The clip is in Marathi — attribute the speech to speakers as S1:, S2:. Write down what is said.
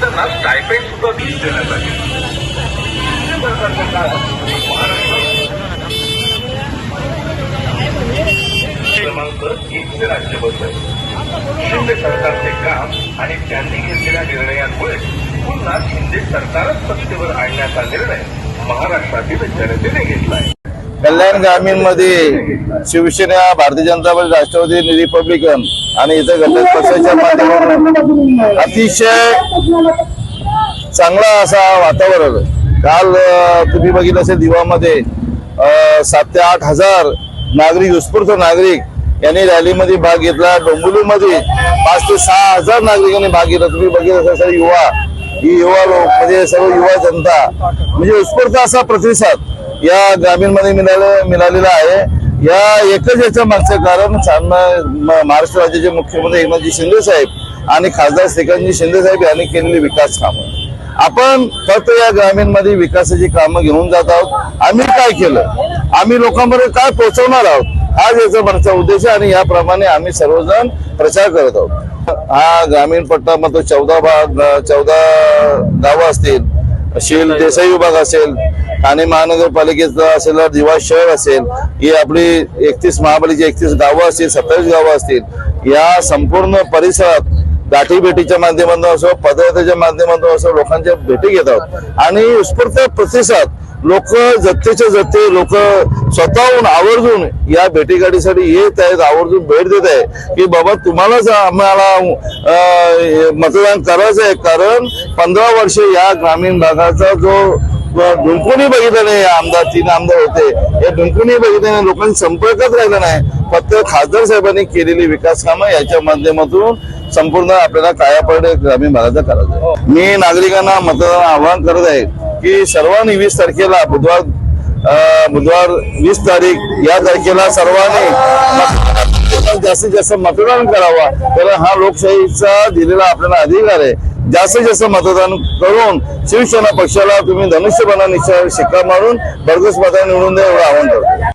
S1: त्यांना स्टायपेंड सुद्धा देण्यात आले शिंदे सरकारचं काम महाराष्ट्रात क्रमांक एकचे राज्य शिंदे सरकारचे काम आणि त्यांनी घेतलेल्या निर्णयांमुळे पुन्हा शिंदे सरकारच सत्तेवर आणण्याचा निर्णय महाराष्ट्रातील जनतेने आहे.
S2: कल्याण ग्रामीणमध्ये शिवसेना भारतीय जनता पार्टी राष्ट्रवादी रिपब्लिकन आणि इतर घटक पक्षाच्या माध्यमातून अतिशय चांगला असा वातावरण काल तुम्ही बघितलं असेल दिवामध्ये सात ते आठ हजार नागरिक उत्स्फूर्त नागरिक यांनी रॅलीमध्ये भाग घेतला. डोंबिवलीमध्ये पाच ते सहा हजार नागरिकांनी भाग घेतला. तुम्ही बघितलं असेल युवा ही युवा लोक म्हणजे सर्व युवा जनता म्हणजे उत्स्फूर्त असा प्रतिसाद या ग्रामीणमध्ये मिळाले मिळालेला आहे. या एकच याच्या मागचं कारण महाराष्ट्र राज्याचे मुख्यमंत्री एकनाथजी शिंदे साहेब आणि खासदार श्रीकांतजी शिंदे साहेब यांनी केलेली विकास कामं. आपण फक्त या ग्रामीणमध्ये विकासाची कामं घेऊन जात आहोत. आम्ही काय केलं? आम्ही लोकांपर्यंत काय पोहोचवणार आहोत? हा याचा मागचा उद्देश आहे आणि याप्रमाणे आम्ही सर्वजण प्रचार करत आहोत. हा ग्रामीण पट्टामध्ये चौदा भाग चौदा गावं असतील. शील देसाई विभाग असेल ठाणे महानगरपालिकेचा असेल दिवा शहर असेल ही आपली एकतीस महापालिकेची एकतीस गावं असतील सत्तावीस गावं असतील या संपूर्ण परिसरात गाठीभेटीच्या माध्यमातून असो पदयात्रेच्या माध्यमातून असो लोकांच्या भेटी घेतात आणि उत्स्फूर्त प्रतिसाद लोक जत्तेच्या जत्ते लोक स्वतःहून आवर्जून या भेटीगाडीसाठी येत आहेत आवर्जून भेट देत आहे की बाबा तुम्हालाच आम्हाला मतदान करायचं आहे कारण पंधरा वर्ष या ग्रामीण भागाचा जो ढुंकुनी बघितलं नाही आमदार तीन आमदार होते या ढुंकुनी बघितले नाही लोकांनी संपर्कच राहिलं नाही फक्त खासदार साहेबांनी केलेली विकास कामं याच्या माध्यमातून संपूर्ण आपल्याला कायापडे ग्रामीण भागाचा करायचं आहे. मी नागरिकांना मतदान आवाहन करत आहे की सर्वांनी वीस तारखेला बुधवार बुधवार वीस तारीख या तारखेला सर्वांनी जास्तीत जास्त मतदान करावा. कारण हा लोकशाहीचा दिलेला आपल्याला अधिकार आहे. जास्तीत जास्त मतदान करून शिवसेना पक्षाला तुम्ही धनुष्यबाणा निश्चय शिक्का मारून भरघोस मतदान निवडून द्या एवढं आव्हान करतो.